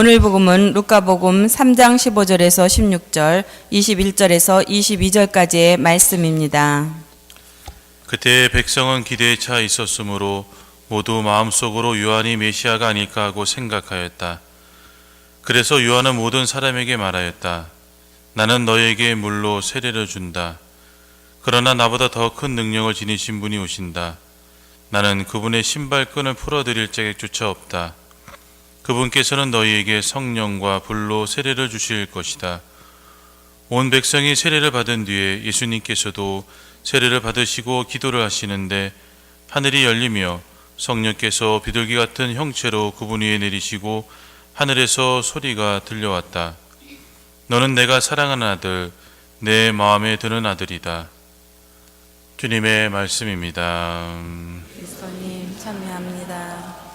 오늘 복음은 루카복음 3장 15절에서 16절, 21절에서 22절까지의 말씀입니다. 그때 백성은 기대에 차 있었으므로 모두 마음속으로 요한이 메시아가 아닐까 하고 생각하였다. 그래서 요한은 모든 사람에게 말하였다. 나는 너에게 물로 세례를 준다. 그러나 나보다 더 큰 능력을 지니신 분이 오신다. 나는 그분의 신발끈을 풀어드릴 자격조차 없다. 그분께서는 너희에게 성령과 불로 세례를 주실 것이다. 온 백성이 세례를 받은 뒤에 예수님께서도 세례를 받으시고 기도를 하시는데 하늘이 열리며 성령께서 비둘기 같은 형체로 그분 위에 내리시고 하늘에서 소리가 들려왔다. 너는 내가 사랑하는 아들, 내 마음에 드는 아들이다. 주님의 말씀입니다. 그리스도님 참여합니다.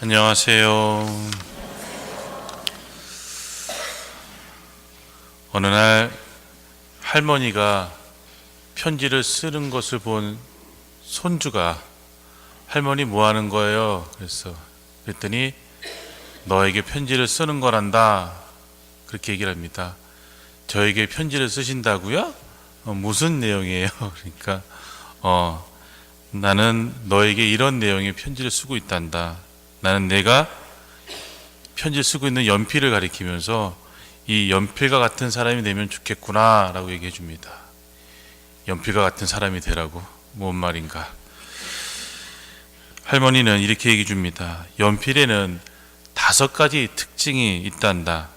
안녕하세요. 어느 날 할머니가 편지를 쓰는 것을 본 손주가 할머니 뭐 하는 거예요? 그래서 그랬더니 너에게 편지를 쓰는 거란다. 그렇게 얘기를 합니다. 저에게 편지를 쓰신다고요? 어, 무슨 내용이에요? 그러니까 어 나는 너에게 이런 내용의 편지를 쓰고 있단다. 나는 내가 편지를 쓰고 있는 연필을 가리키면서 이 연필과 같은 사람이 되면 좋겠구나 라고 얘기해 줍니다. 연필과 같은 사람이 되라고 뭔 말인가? 할머니는 이렇게 얘기해 줍니다. 연필에는 다섯 가지 특징이 있단다.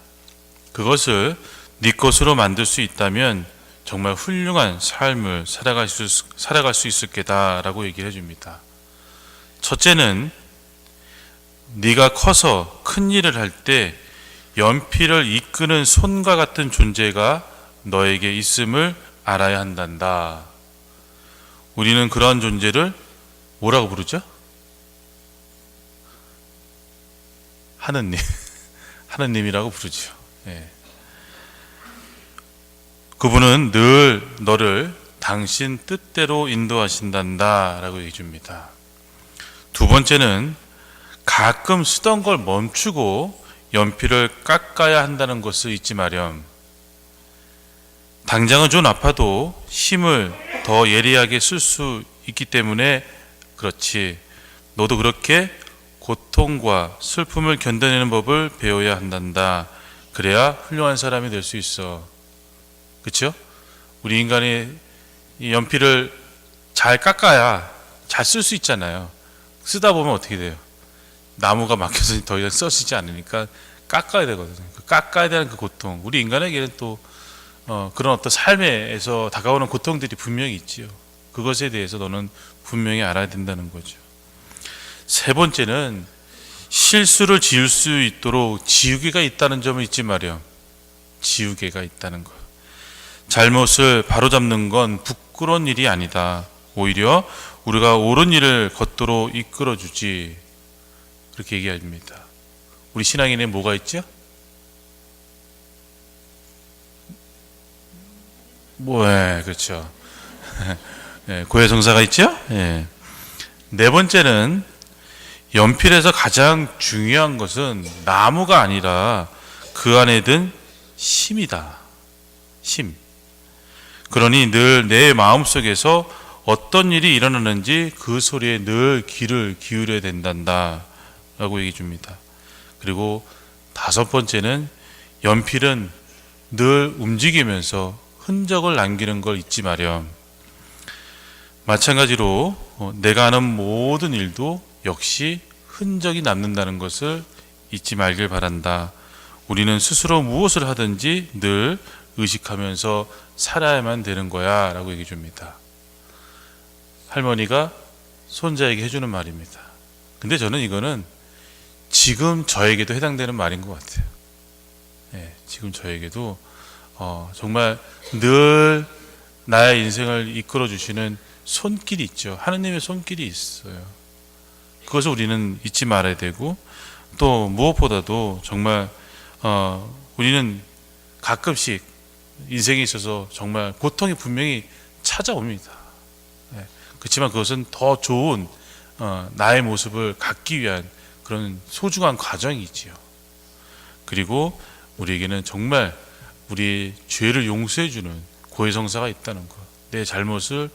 그것을 네 것으로 만들 수 있다면 정말 훌륭한 삶을 살아갈 수, 살아갈 수 있을 게다라고 얘기를 해줍니다. 첫째는 네가 커서 큰 일을 할 때 연필을 이끄는 손과 같은 존재가 너에게 있음을 알아야 한단다. 우리는 그러한 존재를 뭐라고 부르죠? 하느님. 하느님이라고 부르죠. 예. 그분은 늘 너를 당신 뜻대로 인도하신단다. 라고 얘기해 줍니다. 두 번째는 가끔 쓰던 걸 멈추고 연필을 깎아야 한다는 것을 잊지 마렴. 당장은 좀 아파도 힘을 더 예리하게 쓸 수 있기 때문에 그렇지. 너도 그렇게 고통과 슬픔을 견뎌내는 법을 배워야 한단다. 그래야 훌륭한 사람이 될 수 있어. 그렇죠? 우리 인간이 이 연필을 잘 깎아야 잘 쓸 수 있잖아요. 쓰다 보면 어떻게 돼요? 나무가 막혀서 더 이상 써지지 않으니까 깎아야 되거든요. 그 깎아야 되는 그 고통. 우리 인간에게는 또 어, 그런 어떤 삶에서 다가오는 고통들이 분명히 있지요. 그것에 대해서 너는 분명히 알아야 된다는 거죠. 세 번째는 실수를 지을 수 있도록 지우개가 있다는 점을 잊지 마렴. 지우개가 있다는 것. 잘못을 바로잡는 건 부끄러운 일이 아니다. 오히려 우리가 옳은 일을 걷도록 이끌어 주지. 그렇게 얘기합니다. 우리 신앙인에 뭐가 있죠? 뭐, 예, 그렇죠. 예, 고해성사가 있죠? 예. 네 번째는 연필에서 가장 중요한 것은 나무가 아니라 그 안에 든 심이다. 심. 그러니 늘 내 마음 속에서 어떤 일이 일어나는지 그 소리에 늘 귀를 기울여야 된단다. 라고 얘기해 줍니다. 그리고 다섯 번째는 연필은 늘 움직이면서 흔적을 남기는 걸 잊지 마렴. 마찬가지로 어, 내가 하는 모든 일도 역시 흔적이 남는다는 것을 잊지 말길 바란다. 우리는 스스로 무엇을 하든지 늘 의식하면서 살아야만 되는 거야 라고 얘기해 줍니다. 할머니가 손자에게 해주는 말입니다. 근데 저는 이거는 지금 저에게도 해당되는 말인 것 같아요. 예, 지금 저에게도 어, 정말 늘 나의 인생을 이끌어 주시는 손길이 있죠. 하느님의 손길이 있어요. 그것을 우리는 잊지 말아야 되고 또 무엇보다도 정말 어, 우리는 가끔씩 인생에 있어서 정말 고통이 분명히 찾아옵니다. 예, 그렇지만 그것은 더 좋은 어, 나의 모습을 갖기 위한 그런 소중한 과정이지요. 그리고 우리에게는 정말 우리 죄를 용서해 주는 고해성사가 있다는 것. 내 잘못을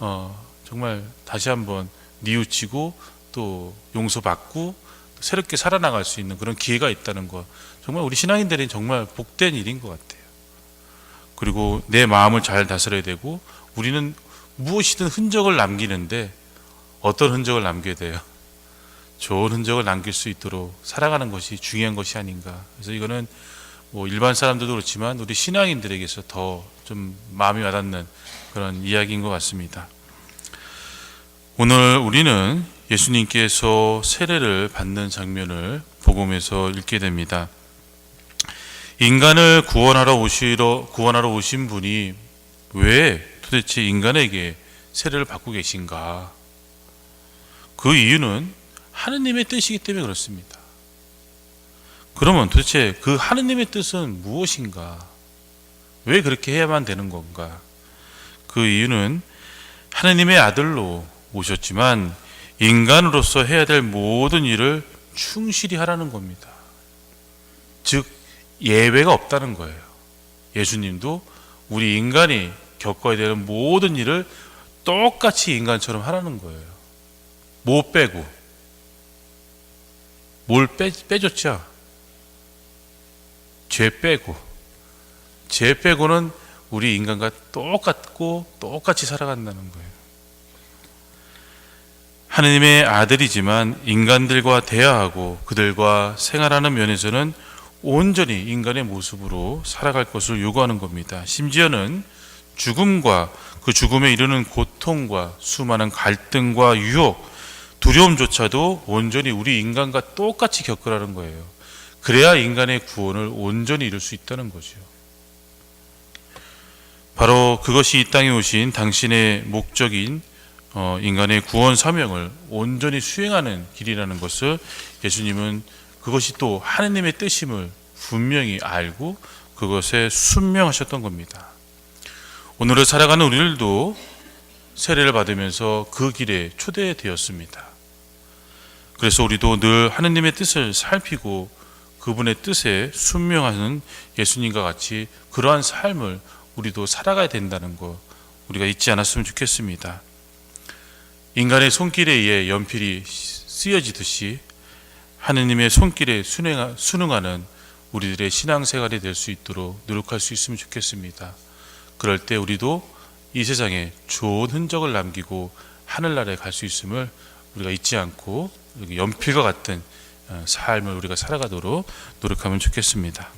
어, 정말 다시 한번 뉘우치고 또 용서받고 또 새롭게 살아나갈 수 있는 그런 기회가 있다는 것. 정말 우리 신앙인들이 정말 복된 일인 것 같아요. 그리고 내 마음을 잘 다스려야 되고 우리는 무엇이든 흔적을 남기는데 어떤 흔적을 남겨야 돼요? 좋은 흔적을 남길 수 있도록 살아가는 것이 중요한 것이 아닌가. 그래서 이거는 뭐 일반 사람들도 그렇지만 우리 신앙인들에게서 더 좀 마음이 와닿는 그런 이야기인 것 같습니다. 오늘 우리는 예수님께서 세례를 받는 장면을 복음에서 읽게 됩니다. 인간을 구원하러 오시러 구원하러 오신 분이 왜 도대체 인간에게 세례를 받고 계신가? 그 이유는 하느님의 뜻이기 때문에 그렇습니다. 그러면 도대체 그 하느님의 뜻은 무엇인가? 왜 그렇게 해야만 되는 건가? 그 이유는 하느님의 아들로 오셨지만 인간으로서 해야 될 모든 일을 충실히 하라는 겁니다. 즉 예외가 없다는 거예요. 예수님도 우리 인간이 겪어야 되는 모든 일을 똑같이 인간처럼 하라는 거예요. 뭐 빼고 뭘 빼, 빼줬죠? 죄 빼고 죄 빼고는 우리 인간과 똑같고 똑같이 살아간다는 거예요. 하느님의 아들이지만 인간들과 대화하고 그들과 생활하는 면에서는 온전히 인간의 모습으로 살아갈 것을 요구하는 겁니다. 심지어는 죽음과 그 죽음에 이르는 고통과 수많은 갈등과 유혹, 두려움조차도 온전히 우리 인간과 똑같이 겪으라는 거예요. 그래야 인간의 구원을 온전히 이룰 수 있다는 거죠. 바로 그것이 이 땅에 오신 당신의 목적인 어, 인간의 구원 사명을 온전히 수행하는 길이라는 것을 예수님은 그것이 또 하느님의 뜻임을 분명히 알고 그것에 순명하셨던 겁니다. 오늘을 살아가는 우리들도 세례를 받으면서 그 길에 초대되었습니다. 그래서 우리도 늘 하느님의 뜻을 살피고 그분의 뜻에 순명하는 예수님과 같이 그러한 삶을 우리도 살아가야 된다는 거 우리가 잊지 않았으면 좋겠습니다. 인간의 손길에 의해 연필이 쓰여지듯이 하느님의 손길에 순응하는 우리들의 신앙생활이 될 수 있도록 노력할 수 있으면 좋겠습니다. 그럴 때 우리도 이 세상에 좋은 흔적을 남기고 하늘나라에 갈 수 있음을 우리가 잊지 않고 연필과 같은 어, 삶을 우리가 살아가도록 노력하면 좋겠습니다.